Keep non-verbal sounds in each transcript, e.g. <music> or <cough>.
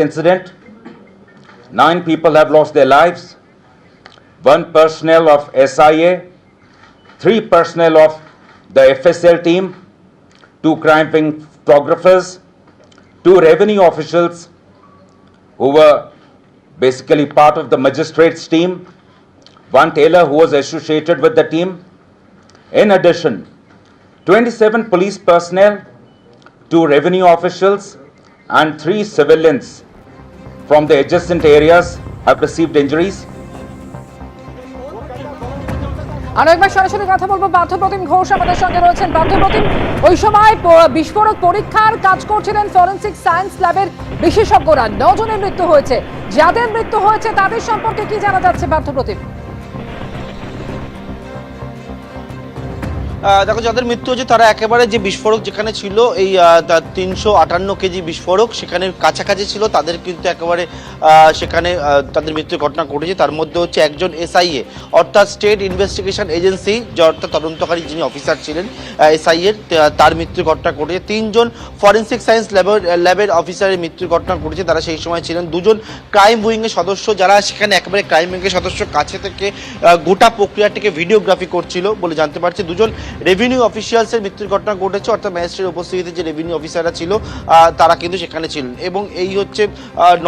incident. Nine people have lost their lives. One personnel of SIA, three personnel of the FSL team, two crime wing photographers, two revenue officials who were basically part of the magistrates team, one tailor who was associated with the team. In addition, 27 police personnel, two revenue officials, and three civilians from the adjacent areas have received injuries. আরও একবার সরাসরি কথা বলব পার্থপ্রতিম ঘোষ আমাদের সঙ্গে রয়েছেন। পার্থপ্রতিম ওই সময় বিস্ফোরক পরীক্ষার কাজ করছিলেন ফরেন্সিক সায়েন্স ল্যাবের বিশেষজ্ঞরা। নজনের মৃত্যু হয়েছে। যাদের মৃত্যু হয়েছে, তাদের সম্পর্কে কি জানা যাচ্ছে পার্থপ্রতিম দেখো, যাদের মৃত্যু হয়েছে, তারা একেবারে যে বিস্ফোরক যেখানে ছিল, এই তিনশো আটান্ন কেজি বিস্ফোরক সেখানে কাছাকাছি ছিল, তাদের কিন্তু একেবারে সেখানে তাদের মৃত্যুর ঘটনা ঘটেছে। তার মধ্যে হচ্ছে একজন এসআইএ, অর্থাৎ স্টেট ইনভেস্টিগেশন এজেন্সি, যে অর্থাৎ তদন্তকারী যিনি অফিসার ছিলেন এসআইএর তার মৃত্যুর ঘটনা ঘটেছে। তিনজন ফরেন্সিক সায়েন্স ল্যাবের ল্যাবের অফিসারের মৃত্যুর ঘটনা ঘটেছে। তারা সেই সময় ছিলেন। দুজন ক্রাইম উইংয়ের সদস্য, যারা সেখানে একেবারে ক্রাইম উইংয়ের সদস্য কাছে থেকে গোটা প্রক্রিয়াটিকে ভিডিওগ্রাফি করছিল বলে জানতে পারছি। দুজন রেভিনিউ অফিসিয়ালসের মৃত্যুর ঘটনা ঘটেছে, অর্থাৎ ম্যাজিস্ট্রেট উপস্থিতিতে যে রেভিনিউ অফিসাররা ছিল তারা কিন্তু সেখানে ছিলেন। এবং এই হচ্ছে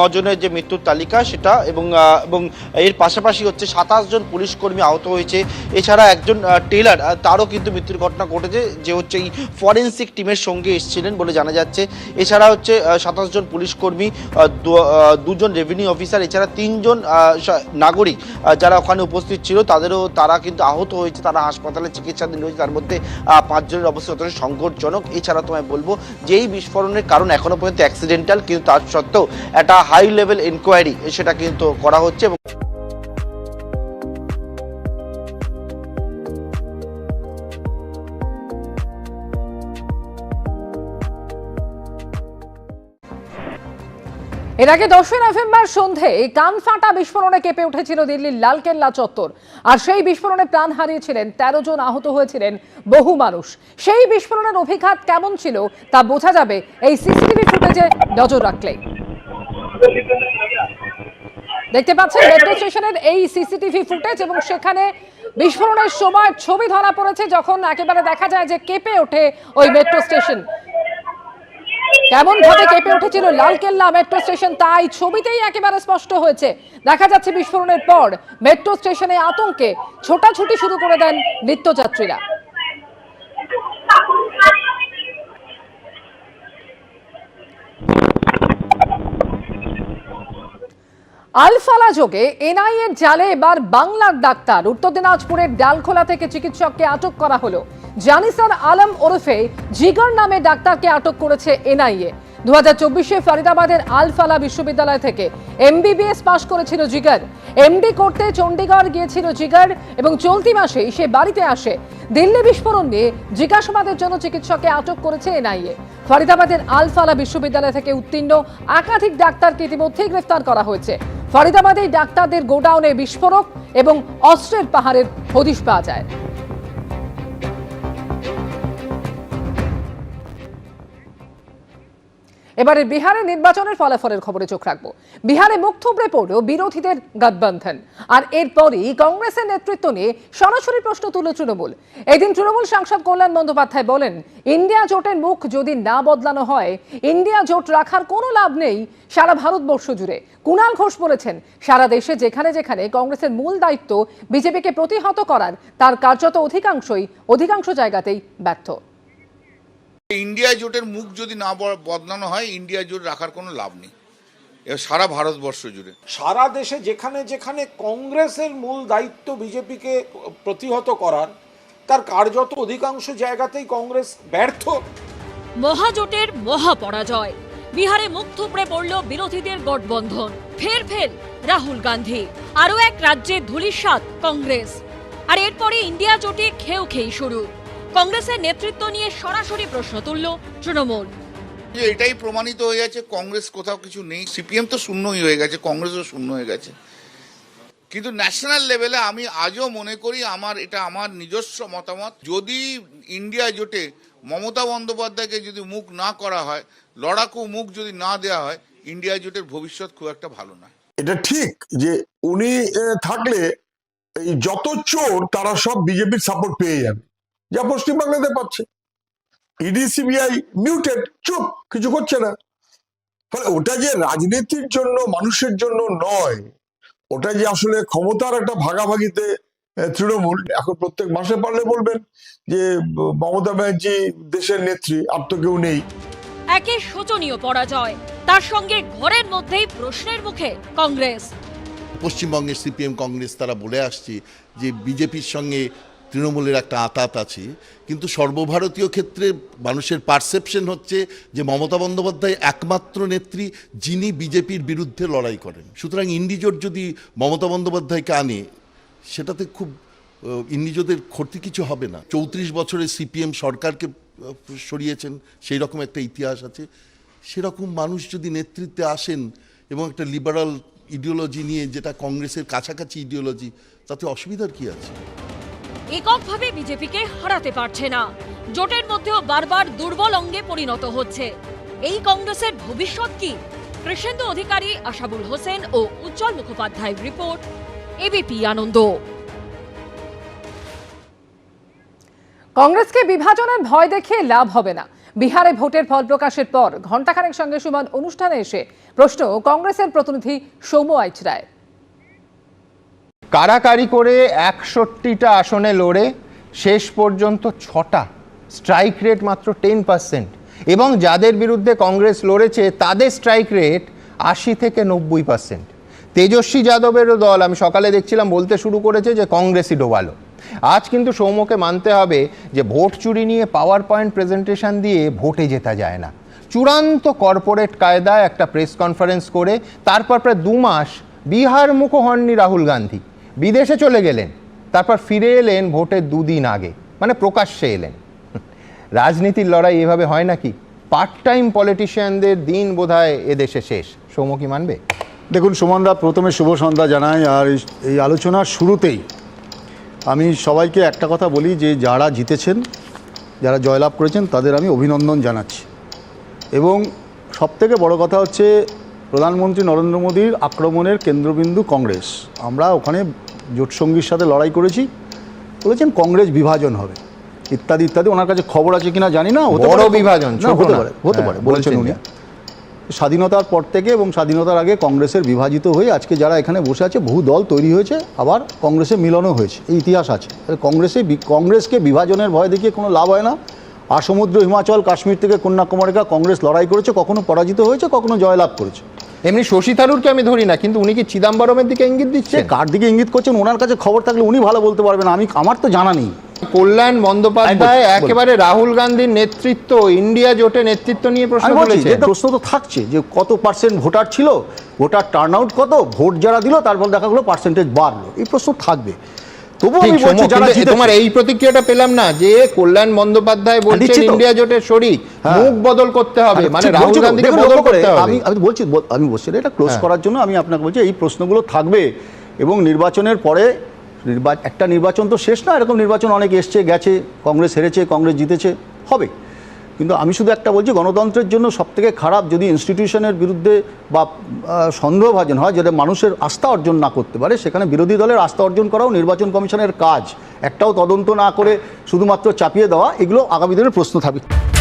নজনের যে মৃত্যুর তালিকা সেটা, এবং এবং এর পাশাপাশি হচ্ছে সাতাশ জন পুলিশ কর্মী আহত হয়েছে। এছাড়া একজন টেলার তারও কিন্তু মৃত্যুর ঘটনা ঘটেছে, যে হচ্ছে এই ফরেন্সিক টিমের সঙ্গে এসেছিলেন বলে জানা যাচ্ছে। এছাড়া হচ্ছে সাতাশ জন পুলিশ কর্মী দুজন রেভিনিউ অফিসার এছাড়া তিনজন নাগরিক যারা ওখানে উপস্থিত ছিল, তাদেরও তারা কিন্তু আহত হয়েছে, তারা হাসপাতালে চিকিৎসাধীন রয়েছে, তার মধ্যে পাঁচজনের অবস্থা যথেষ্ট সংকটজনক। এছাড়া তোমায় বলব যে এই বিস্ফোরণের কারণ এখনও পর্যন্ত অ্যাক্সিডেন্টাল কিন্তু তার সত্ত্বেও একটা হাই লেভেল এনকোয়ারি সেটা কিন্তু করা হচ্ছে এবং এর আগে দশই নভেম্বর সন্ধে কান ফাটা বিস্ফোরণে কেঁপে উঠেছিল দিল্লির লালকেল্লা চত্বর। আর সেই বিস্ফোরণে প্রাণ হারিয়েছিলেন তেরো জন আহত হয়েছিলেন বহু মানুষ। সেই বিস্ফোরণের অভিঘাত কেমন ছিল তা বোঝা যাবে এই সিসিটিভি ফুটেজে নজর রাখলেই। দেখতে পাচ্ছেন, মেট্রো স্টেশনের এই সিসিটিভি ফুটেজ এবং সেখানে বিস্ফোরণের সময় ছবি ধরা পড়েছে যখন একেবারে দেখা যায় যে কেঁপে ওঠে ওই মেট্রো স্টেশন। কেমন ভাবে কেঁপে উঠেছিল লালকেল্লা মেট্রো স্টেশন? তাই ছবিতেই একেবারে স্পষ্ট হয়েছে। দেখা যাচ্ছে বিস্ফোরণের পর মেট্রো স্টেশনে আতঙ্কে ছোটাছুটি শুরু করে দেন নিত্যযাত্রীরা। আলফালা যোগে এনআইএর জালে এবার বাংলার ডাক্তার। উত্তর দিনাজপুরের ডালখোলা থেকে চিকিৎসককে আটক করা হলো। জানিসার আলম ওরফে জিগার নামে ডাক্তারকে আটক করেছে এনআইএ। দু হাজার চব্বিশে ফরিদাবাদের আলফালা বিশ্ববিদ্যালয় থেকে এমবিবিএস পাশ করেছিল জিগার। এমডি করতে চণ্ডীগড় গিয়েছিল জিগার এবং চলতি মাসেই সে বাড়িতে আসে। দিল্লি বিস্ফোরণ নিয়ে জিজ্ঞাসাবাদের জন্য চিকিৎসককে আটক করেছে এনআইএ। ফরিদাবাদের আলফালা বিশ্ববিদ্যালয় থেকে উত্তীর্ণ একাধিক ডাক্তারকে ইতিমধ্যেই গ্রেফতার করা হয়েছে। ফরিদাবাদে ডাক্তারদের গোডাউনে বিস্ফোরক এবং অস্ত্রের পাহাড়ের হদিশ পাওয়া যায়। এবারে বিহারে নির্বাচনের ফলাফলের খবরে চোখ রাখব। বিহারে মুখ থুবড়ে পড়ল বিরোধীদের গঠবন্ধন। আর এরপরই কংগ্রেসের নেতৃত্ব নিয়ে সরাসরি প্রশ্ন তুলল তৃণমূল। এদিন তৃণমূল সাংসদ কল্যাণ বন্দ্যোপাধ্যায় বলেন, ইন্ডিয়া জোটের মুখ যদি না বদলানো হয়, ইন্ডিয়া জোট রাখার কোনো লাভ নেই সারা ভারতবর্ষ জুড়ে। কুণাল ঘোষ বলেছেন, সারা দেশে যেখানে যেখানে কংগ্রেসের মূল দায়িত্ব বিজেপিকে প্রতিহত করার, তার কার্যত অধিকাংশই অধিকাংশ জায়গাতেই ব্যর্থ। ইন্ডিয়া জোটের মুখ যদি না ব- বদলানো হয় ইন্ডিয়া জোট রাখার কোনো লাভ নেই। সারা ভারতবর্ষ জুড়ে। সারা দেশে যেখানে যেখানে কংগ্রেসের মূল দায়িত্ব বিজেপিকে প্রতিহত করার তার কার্যত অধিকাংশ জায়গাতেই কংগ্রেস ব্যর্থ। মহাজোটের মহাপরাজয়। বিহারে মুখ থুবড়ে পড়ল বিরোধীদের গঠবন্ধন। ফের ফের রাহুল গান্ধী। আরও এক রাজ্যে ধূলিসাৎ কংগ্রেস। আর এরপরে ইন্ডিয়া জোটে খেউ খেই শুরু। কংগ্রেসের নেতৃত্ব নিয়ে সরাসরি প্রশ্ন তুলল তৃণমূল। যে এটাই প্রমাণিত হয়ে গেছে কংগ্রেস কোথাও কিছু নেই। সিপিএম তো শূন্যই হয়ে গেছে কংগ্রেসও শূন্য হয়ে গেছে। কিন্তু ন্যাশনাল লেভেলে আমি আজও মনে করি আমার এটা আমার নিজস্ব মতামত। যদি ইন্ডিয়া জোটে মমতা বন্দ্যোপাধ্যায়কে যদি মুখ না করা হয় লড়াকু মুখ যদি না দেওয়া হয় ইন্ডিয়া জোটের ভবিষ্যৎ খুব একটা ভালো নয়। এটা ঠিক যে উনি থাকলে এই যত চোর তারা সব বিজেপির সাপোর্ট পেয়ে যাবে। যা পশ্চিমবাংলাতে পাচ্ছে। ইডি সিবিআই মিউটেড চুপ কিছু করছে না। ফলে ওটা যে রাজনীতির জন্য মানুষের জন্য নয় ওটা যে আসলে ক্ষমতার একটা ভাগাভাগিতে তৃণমূল এখন প্রত্যেক মাসে পারলে বলবেন যে মমতা ব্যানার্জি দেশের নেত্রী আর তো কেউ নেই। একে শোচনীয় পরাজয় তার সঙ্গে ঘরের মধ্যেই প্রশ্নের মুখে কংগ্রেস। পশ্চিমবঙ্গের সিপিএম কংগ্রেস তারা বলে আসছে যে বিজেপির সঙ্গে তৃণমূলের একটা আতাত আছে, কিন্তু সর্বভারতীয় ক্ষেত্রে মানুষের পারসেপশন হচ্ছে যে মমতা বন্দ্যোপাধ্যায় একমাত্র নেত্রী যিনি বিজেপির বিরুদ্ধে লড়াই করেন। সুতরাং ইন্ডিজোট যদি মমতা বন্দ্যোপাধ্যায়কে আনে, সেটাতে খুব ইন্ডিজোদের ক্ষতি কিছু হবে না। চৌত্রিশ বছরে সিপিএম সরকারকে সরিয়েছেন, সেই রকম একটা ইতিহাস আছে। সেরকম মানুষ যদি নেতৃত্বে আসেন এবং একটা লিবারাল ইডিওলজি নিয়ে, যেটা কংগ্রেসের কাছাকাছি ইডিওলজি তাতে অসুবিধার কি আছে? এককভাবে বিজেপিকে হারাতে পারছে না। জোটের মধ্যেও বারবার দুর্বল অঙ্গে পরিণত হচ্ছে। এই কংগ্রেসের ভবিষ্যৎ কি? কৃষেন্দু অধিকারী আশাবুল হোসেন ও উজ্জ্বল মুখোপাধ্যায়ের রিপোর্ট, এবিপি আনন্দ। কংগ্রেসকে বিভাজনের ভয় দেখে লাভ হবে না। বিহারে ভোটের ফল প্রকাশের পর ঘণ্টাখানেক সঙ্গে সমান অনুষ্ঠানে এসে প্রশ্ন, কংগ্রেসের প্রতিনিধি সৌম্য আইচ রায় কারাকারি করে একষট্টিটা আসনে লড়ে শেষ পর্যন্ত ছটা। স্ট্রাইক রেট মাত্র টেন পার্সেন্ট। এবং যাদের বিরুদ্ধে কংগ্রেস লড়েছে, তাদের স্ট্রাইক রেট আশি থেকে নব্বই পার্সেন্ট। তেজস্বী যাদবেরও দল, আমি সকালে দেখছিলাম, বলতে শুরু করেছে যে কংগ্রেসই ডোবালো। আজ কিন্তু সৌম্যকে মানতে হবে যে ভোট চুরি নিয়ে পাওয়ার পয়েন্ট প্রেজেন্টেশন দিয়ে ভোটে জেতা যায় না। চূড়ান্ত কর্পোরেট কায়দায় একটা প্রেস কনফারেন্স করে, তারপর প্রায় দু মাস বিহার মুখ হননি রাহুল গান্ধী। বিদেশে চলে গেলেন, তারপর ফিরে এলেন ভোটের দুদিন আগে মানে প্রকাশ্যে এলেন। <laughs> রাজনীতির লড়াই এভাবে হয় নাকি? পার্ট টাইম পলিটিশিয়ানদের দিন বোধ বোধহয় এদেশে শেষ। সৌম্য কি মানবে? দেখুন, সুমনদা, প্রথমে শুভ সন্ধ্যা জানাই, আর এই আলোচনার শুরুতেই আমি সবাইকে একটা কথা বলি যে, যারা জিতেছেন, যারা জয়লাভ করেছেন, তাদের আমি অভিনন্দন জানাচ্ছি। এবং সবথেকে বড় কথা হচ্ছে প্রধানমন্ত্রী নরেন্দ্র মোদীর আক্রমণের কেন্দ্রবিন্দু কংগ্রেস। আমরা ওখানে জোটসঙ্গীর সাথে লড়াই করেছি। বলেছেন কংগ্রেস বিভাজন হবে। ইত্যাদি ইত্যাদি। ওনার কাছে খবর আছে কিনা জানি না। বড় বিভাজন, হতে পারে হতে হ্যাঁ, পারে বলেছেন উনি। স্বাধীনতার পর থেকে এবং স্বাধীনতার আগে কংগ্রেসের বিভাজিত হয়ে আজকে যারা এখানে বসে আছে বহু দল তৈরি হয়েছে আবার কংগ্রেসে মিলনও হয়েছে। এই ইতিহাস আছে। কংগ্রেসে কংগ্রেসকে বিভাজনের ভয় দেখিয়ে কোনো লাভ হয় না। আর সমুদ্র হিমাচল কাশ্মীর থেকে কন্যাকুমারিকা কংগ্রেস লড়াই করেছে কখনো পরাজিত হয়েছে কখনো জয়লাভ করেছে। এমনি শশী থারুরকে আমি ধরি না কিন্তু উনি কি চিদাম্বরমের দিকে ইঙ্গিত সে দিচ্ছেন? কার দিকে ইঙ্গিত করছেন? ওনার কাছে খবর থাকলে উনি ভালো বলতে পারবেন আমি আমার তো জানা নেই। কল্যাণ বন্দ্যোপাধ্যায় একেবারে রাহুল গান্ধীর নেতৃত্ব ইন্ডিয়া জোটে নেতৃত্ব নিয়ে প্রশ্ন বলছি প্রশ্ন তো থাকছে যে কত পার্সেন্ট ভোটার ছিল ভোটার টার্ন আউট কত ভোট যারা দিল তারপর দেখা গেলো পার্সেন্টেজ বাড়লো। এই প্রশ্ন থাকবে। তবুও আমি বলছি যারা তোমার এই প্রতিক্রিয়াটা পেলাম না যে কল্যাণ বন্দ্যোপাধ্যায় বলছেন ইন্ডিয়া জোটের শরিক হ্যাঁ। মুখ বদল করতে হবে মানে রাহুল গান্ধীকে বদল করতে হবে আমি আমি বলছি আমি বলছি এটা ক্লোজ হ্যাঁ। করার জন্য আমি আপনাকে বলছি এই প্রশ্নগুলো থাকবে এবং নির্বাচনের পরে নির্বাচন একটা নির্বাচন তো শেষ না এরকম নির্বাচন অনেক এসছে গেছে কংগ্রেস হেরেছে কংগ্রেস জিতেছে হবে কিন্তু আমি শুধু একটা বলছি, গণতন্ত্রের জন্য সবথেকে খারাপ যদি ইনস্টিটিউশনের বিরুদ্ধে বা সন্দেহভাজন হয়, যেটা মানুষের আস্থা অর্জন না করতে পারে, সেখানে বিরোধী দলের আস্থা অর্জন করাও নির্বাচন কমিশনের কাজ। একটাও তদন্ত না করে শুধুমাত্র চাপিয়ে দেওয়া, এগুলো আগামী দিনের প্রশ্ন থাকবে।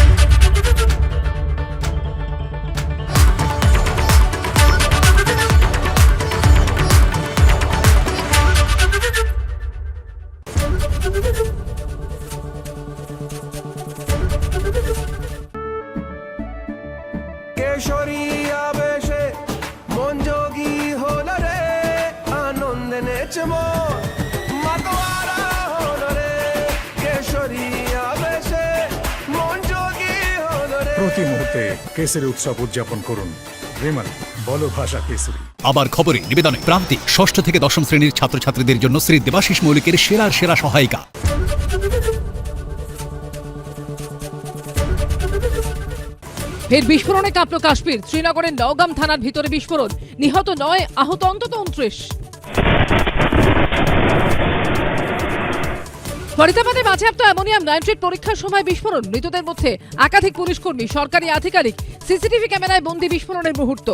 কেশরী আবেশে মন যোগী হল রে আনন্দে নেচে মন মাতোয়ারা হল রে কেশরী আবেশে মন যোগী হল রে। প্রতি মুহূর্তে কেসরি উৎসব উদযাপন করুন। বিমল বলো ভাষা কেসরি আবার খবরে নিবেদনে প্রান্তিক ষষ্ঠ থেকে দশম শ্রেণির ছাত্রছাত্রীদের জন্য শ্রী দেবাশিস মৌলিকের সেরার সেরা সহায়িকা। ফের বিস্ফোরণে কাঁপল কাশ্মীর। শ্রীনগরের নওগাম থানার ভিতরে বিস্ফোরণ। নিহত নয়, আহত অন্তত উনত্রিশ। ফরিদাবাদে বাজেয়াপ্ত অ্যামোনিয়াম নাইট্রেট পরীক্ষার সময় বিস্ফোরণ। মৃতদের মধ্যে একাধিক পুলিশ কর্মী, সরকারি আধিকারিক, সিসিটিভি ক্যামেরায় বন্দি বিস্ফোরণের মুহূর্ত।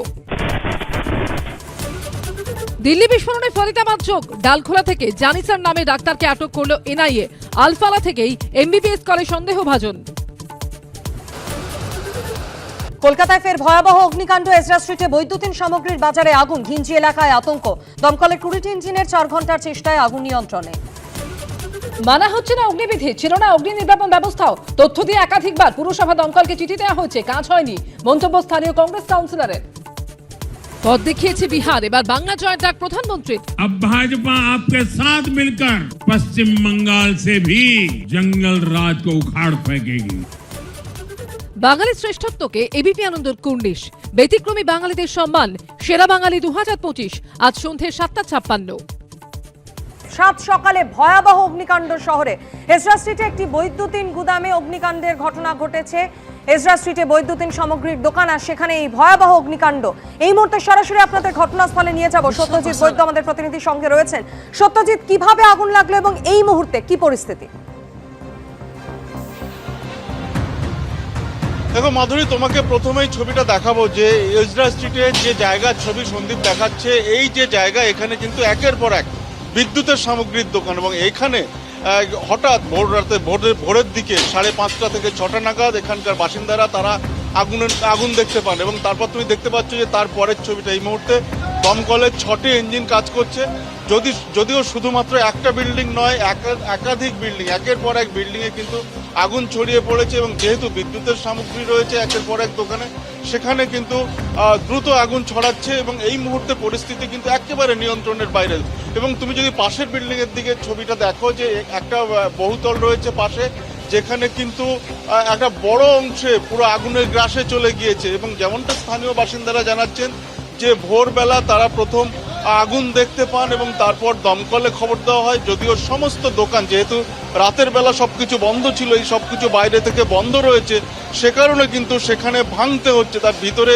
দিল্লি বিস্ফোরণে ফরিদাবাদ চোখ ডালখোলা থেকে জানিসার নামে ডাক্তারকে আটক করল এনআইএ। আলফালা থেকেই এমবিবিএস করে সন্দেহভাজন। কলকাতায় ফের ভয়াবহ অগ্নিকাণ্ড এজরা স্ট্রিটে বৈদ্যুতিন সামগ্রীর বাজারে আগুন ঘিঞ্জি এলাকায় আতঙ্ক দমকলের কুড়িটি ইঞ্জিনের চার ঘন্টার চেষ্টায় আগুন নিয়ন্ত্রণে মানা হচ্ছে না অগ্নিবিধি ছিল না অগ্নি নির্বাপন ব্যবস্থাও তথ্য দিয়ে একাধিকবার পুরসভা দমকলকে চিঠি দেওয়া হয়েছে কাজ হয়নি মন্তব্য স্থানীয় কংগ্রেস কাউন্সিলরের পথ দেখিয়েছে বিহার এবার বাংলা জয়ের ডাক প্রধানমন্ত্রীর अब भाजपा आपके साथ मिलकर पश्चिम बंगाल से भी जंगल राज को उखाड़ फेंकेगी বাঙালি শ্রেষ্ঠত্বকে এবিপি আনন্দর কুর্নিশ। ব্যতিক্রমী বাঙালিদের সম্মান সেরা বাঙালি দু হাজার পঁচিশ আজ সন্ধ্যে সাতটা ছাপ্পান্ন। সাত সকালে ভয়াবহ অগ্নিকাণ্ড শহরে। এজরা স্ট্রিটে একটি বৈদ্যুতিন গুদামে অগ্নিকাণ্ডের ঘটনা ঘটেছে। এজরা স্ট্রিটে বৈদ্যুতিন সামগ্রীর দোকান আর সেখানে এই ভয়াবহ অগ্নিকাণ্ড। এই মুহূর্তে সরাসরি আপনাদের ঘটনাস্থলে নিয়ে যাব। সত্যজিৎ বৈদ্য আমাদের প্রতিনিধির সঙ্গে রয়েছেন। সত্যজিৎ কীভাবে আগুন লাগল এবং এই মুহূর্তে কি পরিস্থিতি? দেখো মাধুরী, তোমাকে প্রথমেই ছবিটা দেখাবো যে এজরা স্ট্রিটের যে জায়গার ছবি সন্দীপ দেখাচ্ছে, এই যে জায়গা, এখানে কিন্তু একের পর এক বিদ্যুতের সামগ্রীর দোকান এবং এখানে হঠাৎ ভোর রাতে ভোরের ভোরের দিকে সাড়ে পাঁচটা থেকে ছটা নাগাদ এখানকার বাসিন্দারা তারা আগুনের আগুন দেখতে পান এবং তারপর তুমি দেখতে পাচ্ছ যে তার পরের ছবিটা এই মুহূর্তে দমকলের ছটি ইঞ্জিন কাজ করছে। যদি, যদিও শুধুমাত্র একটা বিল্ডিং নয়, একা- একাধিক বিল্ডিং একের পর এক বিল্ডিংয়ে কিন্তু আগুন ছড়িয়ে পড়েছে এবং যেহেতু বিদ্যুতের সামগ্রী রয়েছে একের পর এক দোকানে, সেখানে কিন্তু দ্রুত আগুন ছড়াচ্ছে এবং এই মুহূর্তে পরিস্থিতি কিন্তু একেবারে নিয়ন্ত্রণের বাইরে। এবং তুমি যদি পাশের বিল্ডিংয়ের দিকে ছবিটা দেখো যে একটা বহুতল রয়েছে পাশে, যেখানে কিন্তু একটা বড় অংশে পুরো আগুনের গ্রাসে চলে গিয়েছে। এবং যেমনটা স্থানীয় বাসিন্দারা জানাচ্ছেন যে ভোরবেলা তারা প্রথম আগুন দেখতে পান এবং তারপর দমকলে খবর দেওয়া হয়। যদিও সমস্ত দোকান, যেহেতু রাতের বেলা সবকিছু বন্ধ ছিল, এই সবকিছু বাইরে থেকে বন্ধ রয়েছে, সে কারণে কিন্তু সেখানে ভাঙতে হচ্ছে। তার ভিতরে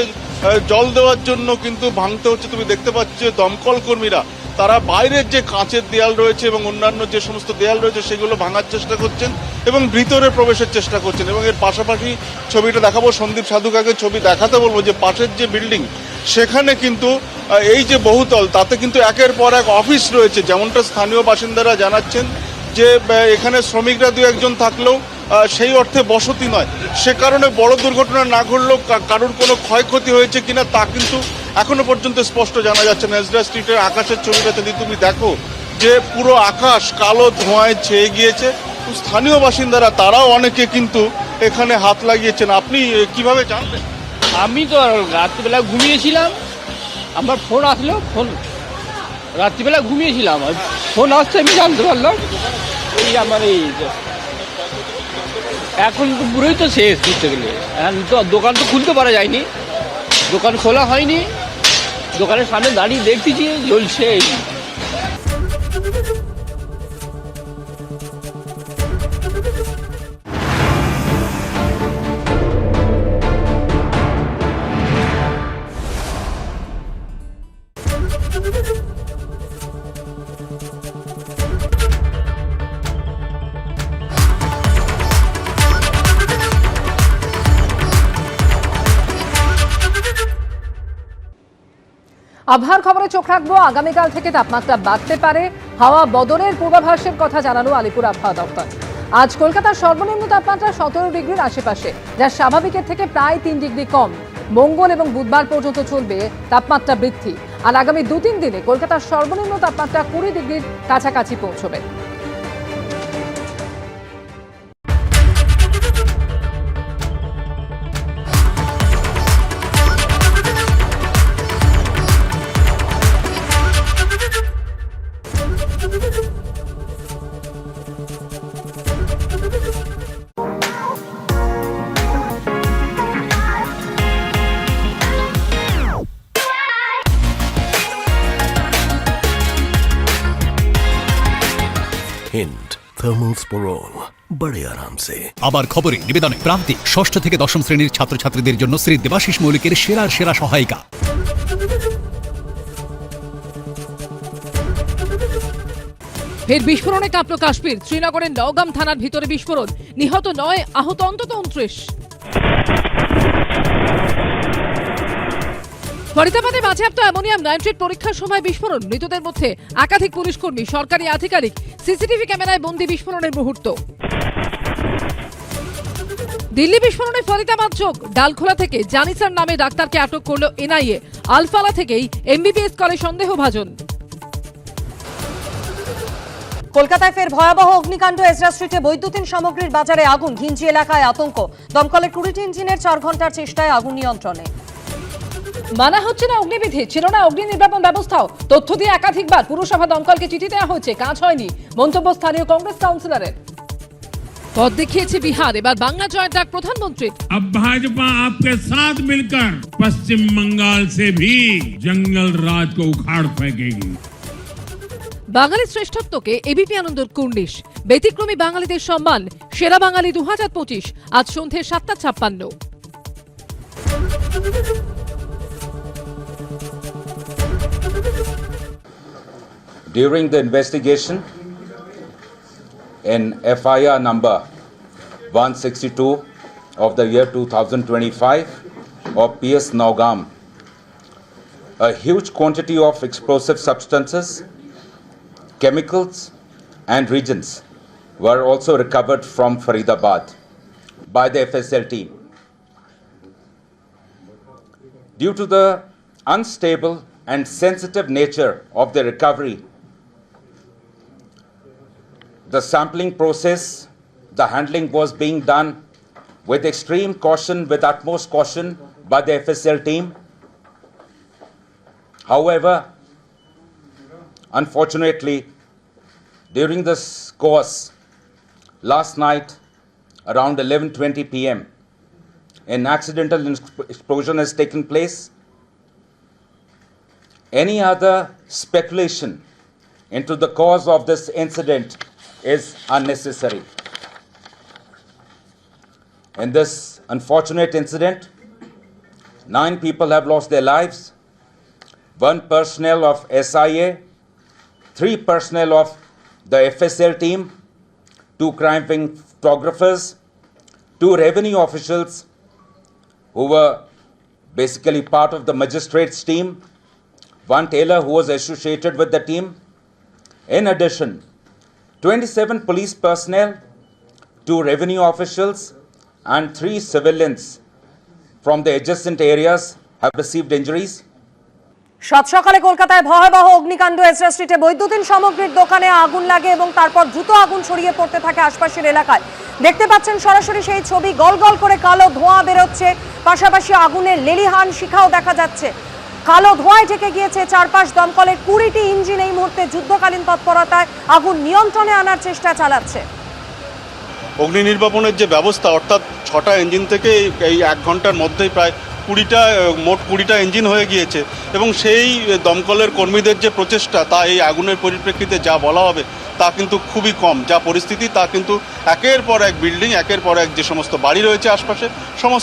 জল দেওয়ার জন্য কিন্তু ভাঙতে হচ্ছে। তুমি দেখতে পাচ্ছ দমকল কর্মীরা তারা বাইরের যে কাঁচের দেয়াল রয়েছে এবং অন্যান্য যে সমস্ত দেয়াল রয়েছে, সেগুলো ভাঙার চেষ্টা করছেন এবং ভিতরে প্রবেশের চেষ্টা করছেন এবং এর পাশাপাশি ছবিটা দেখাবো, সন্দীপ সাধুকাকে ছবি দেখাতে বলব যে পাশের যে বিল্ডিং, সেখানে কিন্তু এই যে বহুতল, তাতে কিন্তু একের পর এক অফিস রয়েছে। যেমনটা স্থানীয় বাসিন্দারা জানাচ্ছেন যে এখানে শ্রমিকরা দু একজন থাকলেও সেই অর্থে বসতি নয়। সে কারণে বড় দুর্ঘটনা না ঘটলেও কারোর কোনো ক্ষয়ক্ষতি হয়েছে কিনা তা কিন্তু এখনও পর্যন্ত স্পষ্ট জানা যাচ্ছে না। স্ট্রিটের আকাশের ছবিটা যদি তুমি দেখো, যে পুরো আকাশ কালো ধোঁয়ায় ছেয়ে গিয়েছে স্থানীয় বাসিন্দারা, তারাও অনেকে কিন্তু এখানে হাত লাগিয়েছেন। আপনি কীভাবে জানলেন? আমি তো রাত্রিবেলা ঘুমিয়েছিলাম। আমার ফোন আসলো, ফোন। রাত্রিবেলা ঘুমিয়েছিলাম। ফোন আসছে, আমি জানতে পারলাম। এই আমার এই এখন তো পুরোই তো শেষ দিতে গেলে তো দোকান তো খুলতে পারা যায়নি। দোকান খোলা হয়নি। দোকানের সামনে দাঁড়িয়ে দেখতেছি জ্বলছে আবহাওয়ার খবরে চোখ রাখব। আগামীকাল থেকে তাপমাত্রা বাড়তে পারে। হাওয়া বদলের পূর্বাভাসের কথা জানালো আলিপুর আবহাওয়া দপ্তর। আজ কলকাতার সর্বনিম্ন তাপমাত্রা সতেরো ডিগ্রির আশেপাশে, যা স্বাভাবিকের থেকে প্রায় তিন ডিগ্রি কম। মঙ্গল এবং বুধবার পর্যন্ত চলবে তাপমাত্রা বৃদ্ধি। আর আগামী দু তিন দিনে কলকাতার সর্বনিম্ন তাপমাত্রা কুড়ি ডিগ্রির কাছাকাছি পৌঁছবে। থার্মালস ফর অল বড়ে আরামসে আবার খবরে নিবেদনে প্রান্তিক ষষ্ঠ থেকে দশম শ্রেণির ছাত্রছাত্রীদের জন্য শ্রী দেবাশিস মৌলিকের সেরার সেরা সহায়িকা। ফের বিস্ফোরণে কাঁপল কাশ্মীর। শ্রীনগরের নওগাম থানার ভিতরে বিস্ফোরণ। নিহত নয় আহত অন্তত উনত্রিশ। ফরিদাবাদে বাজেয়াপ্ত অ্যামোনিয়াম নাইট্রেট পরীক্ষার সময় বিস্ফোরণ। মৃতদের মধ্যে একাধিক পুলিশ কর্মী, সরকারি আধিকারিক, সিসিটিভি ক্যামেরায় বন্দি বিস্ফোরণের মুহূর্ত। দিল্লি বিস্ফোরণে ফরিদাবাদ চোখ ডালখোলা থেকে জানিসার নামে ডাক্তারকে আটক করল এনআইএ। আলফালা থেকেই এমবিবিএস করে সন্দেহভাজন। কলকাতায় ফের ভয়াবহ অগ্নিকাণ্ড। এজরা স্ট্রিটে বৈদ্যুতিন সামগ্রীর বাজারে আগুন। ঘিঞ্জি এলাকায় আতঙ্ক। দমকলের কুড়িটি ইঞ্জিনের চার ঘণ্টার চেষ্টায় আগুন নিয়ন্ত্রণে। মানা হচ্ছে না অগ্নিবিধি ছিল না অগ্নি নির্বাপন ব্যবস্থাও তথ্য দিয়ে একাধিকবার পুরসভা দমকলকে চিঠি দেওয়া হয়েছে কাজ হয়নি মন্তব্য স্থানীয় কংগ্রেস কাউন্সিলরের পথ দেখিয়েছে বিহার এবার বাংলা জয়ের ডাক প্রধানমন্ত্রীর अब भाजपा आपके साथ मिलकर पश्चिम बंगाल से भी जंगल राज को उखाड़ फेंकेगी বাঙালির শ্রেষ্ঠত্বকে এবিপি আনন্দর কুর্নিশ ব্যতিক্রমী বাঙালিদের সম্মান সেরা বাঙালি দু হাজার পঁচিশ আজ সন্ধে সাতটা ছাপ্পান্ন During the investigation in FIR number 162 of the year 2025 of PS Naugam, a huge quantity of explosive substances, chemicals, and reagents were also recovered from Faridabad by the FSL team. Due to the unstable and sensitive nature of the recovery, the sampling process, the handling was being done with extreme caution, with utmost caution by the FSL team. However, unfortunately, during this course, last night around 11:20 p.m., an accidental explosion has taken place. Any other speculation into the cause of this incident is unnecessary. In this unfortunate incident, nine people have lost their lives, one personnel of SIA, three personnel of the FSL team, two crime wing photographers, two revenue officials who were basically part of the magistrates team, one tailor who was associated with the team. In addition, 27 police personnel, two revenue officials, and three civilians from the adjacent areas have received injuries. সাত সকালে কলকাতায় ভয়াবহ অগ্নিকাণ্ড Ezra স্ট্রিটে বৈদ্যুতিন সামগ্রীর দোকানে আগুন লাগে এবং তারপর দ্রুত আগুন ছড়িয়ে পড়তে থাকে আশপাশের এলাকায়। দেখতে পাচ্ছেন সরাসরি সেই ছবি গল গল করে কালো ধোঁয়া বেরোচ্ছে পাশাপাশি আগুনের লেলিহান শিখাও দেখা যাচ্ছে। কালো ধোঁয়ায় ঢেকে গিয়েছে চারপাশ দমকলের কুড়িটি ইঞ্জিন এই মুহূর্তে যুদ্ধকালীন তৎপরতায়। আগুন নিয়ন্ত্রণে আনার চেষ্টা চালাচ্ছে। অগ্নি নির্বাপনের যে ব্যবস্থা, অর্থাৎ ছটা ইঞ্জিন থেকে এই- এক ঘণ্টার মধ্যেই প্রায় কুড়িটা, মোট কুড়িটা ইঞ্জিন হয়ে গিয়েছে এবং সেই দমকলের কর্মীদের যে প্রচেষ্টা, তা এই আগুনের পরিপ্রেক্ষিতে যা বলা হবে, তা কিন্তু খুবই কম। যা পরিস্থিতি, তা কিন্তু একের পর এক বিল্ডিং একের পর এক যে সমস্ত বাড়ি রয়েছে আশপাশে, সমস্ত